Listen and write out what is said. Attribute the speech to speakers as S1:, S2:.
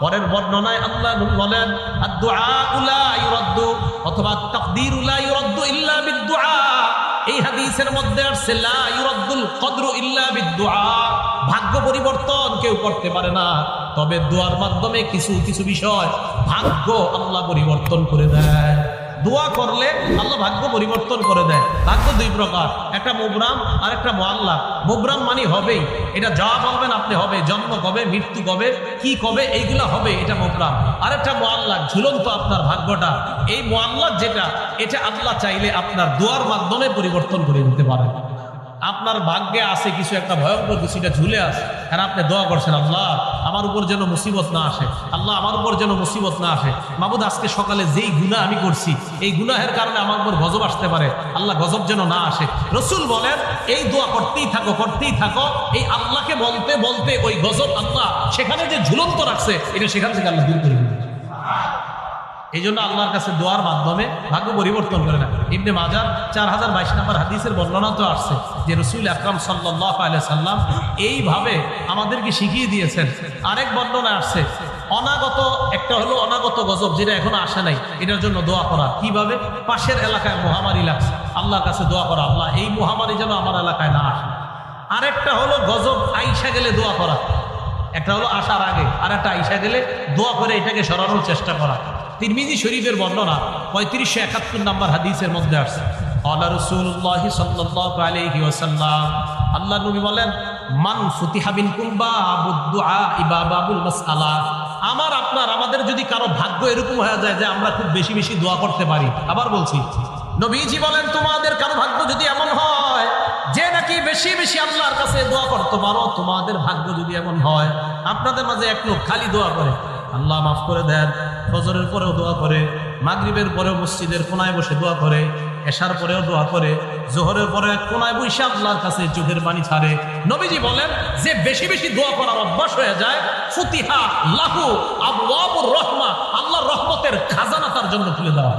S1: পরের বর্ণনায় আল্লাহ বলেন অথবা তকদির ইল্লা বিদ-দুআ এই হাদিসের মধ্যে আসছে, লা ইউরাদ্দুল কদরু ইল্লা বিদ-দুআ ভাগ্য পরিবর্তন কেউ করতে পারে না। তবে দোয়ার মাধ্যমে কিছু কিছু বিষয় ভাগ্য আল্লাহ পরিবর্তন করে দেয়। দোয়া করলে আল্লাহ ভাগ্য পরিবর্তন করে দেয়। ভাগ্য দুই প্রকার। একটা মোবরাম আর একটা মোয়াল্লা মোবরাম মানে হবেই। এটা যা বলবেন আপনি হবে। জন্ম কবে, মৃত্যু কবে, কি কবে, এইগুলো হবে, এটা মোবরাম। আর একটা মোয়াল্লা ঝুলন্ত আপনার ভাগ্যটা। এই মোয়াল্লা যেটা, এটা আল্লাহ চাইলে আপনার দোয়ার মাধ্যমে পরিবর্তন করে দিতে পারেন আপনার ভাগ্যে আছে কিছু একটা ভয়ঙ্কর কিছু এটা ঝুলে আছে। আর আপনি দোয়া করছেন, আল্লাহ, আমার উপর যেন মুসিবত না আসে। আল্লাহ, আমার উপর যেন মুসিবত না আসে। মাবুদ, আজকে সকালে যেই গুণা আমি করছি, এই গুনাহের কারণে আমার উপর গজব আসতে পারে। আল্লাহ, গজব যেন না আসে। রসুল বলেন, এই দোয়া করতেই থাকো করতেই থাকো। এই আল্লাহকে বলতে বলতে ওই গজব আল্লাহ সেখানে যে ঝুলন্ত রাখছে, এটা সেখান থেকে আল্লাহ দূর করে এই জন্য আল্লাহর কাছে দোয়ার মাধ্যমে ভাগ্য পরিবর্তন করে না ইবনে মাজার চার হাজার বাইশ নম্বর হাদিসের বর্ণনা তো আসছে যে রসুল আকরাম সাল্লাহ সাল্লাম এইভাবে আমাদেরকে শিখিয়ে দিয়েছেন। আরেক বর্ণনা আসছে, অনাগত, একটা হলো অনাগত গজব যেটা এখনও আসে নাই, এটার জন্য দোয়া করা। কীভাবে? পাশের এলাকায় মহামারী লাগছে, আল্লাহর কাছে দোয়া করা। আল্লাহ, এই মহামারী যেন আমার এলাকায় না আসে। আরেকটা হলো গজব, আইসা গেলে দোয়া করা। একটা হলো আসার আগে আর একটা আইসা গেলে দোয়া করে এটাকে সরানোর চেষ্টা করা। তিরমিজি শরীফের বর্ণনা পঁয়ত্রিশশো একাত্তর নম্বর হাদিসের মধ্যে আসছে। আল্লাহ রসুল্লাহ সাল্লাহ ওয়াসাল্লাম আল্লাহ নবী বলেন, মান ফুতিহা বিন কুম্বা বাবুল মাসআলা। আমার, আপনার, আমাদের যদি কারও ভাগ্য এরকম হয়ে যায় যে আমরা খুব বেশি বেশি দোয়া করতে পারি, আবার বলছি, নবীজি বলেন, তোমাদের কারও ভাগ্য যদি এমন হয়, যে নাকি বেশি বেশি আল্লাহর কাছে দোয়া করতে পারো তোমাদের ভাগ্য যদি এমন হয়, আপনাদের মাঝে এক লোক খালি দোয়া করে। আল্লাহ মাফ করে দেন ফজরের পরেও দোয়া করে, মাগরীবের পরেও মসজিদের কোনায় বসে দোয়া করে, এশার পরেও দোয়া করে, জোহরের পরে কোনায় বৈশা আল্লাহর কাছে চোখের পানি ছাড়ে। নবীজি বলেন, যে বেশি বেশি দোয়া করার অভ্যাস হয়ে যায়, ফুতিহা, লাহু আবু রহমা, আল্লাহর রহমতের খাজানা তার জন্য তুলে দেওয়া